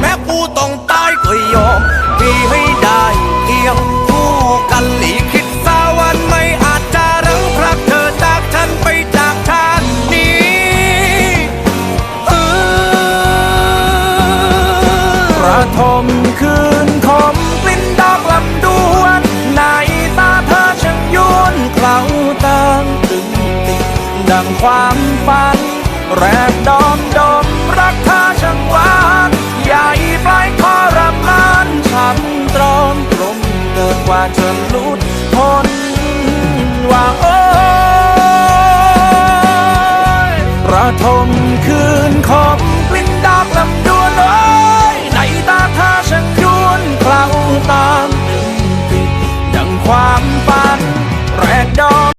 แม้กูต้องตายก็ยอมมีให้ได้เพียงคู่กันหลีคิดสาวันไม่อาจจะรังพรักเธอจากฉันไปจากชาตินี้ประทมคืนคมกลิ่นดอกลำดวนในตาเธอช่างยวนเคล้าตางตึงติดดังความฝันแรกดอก ทมคืนคม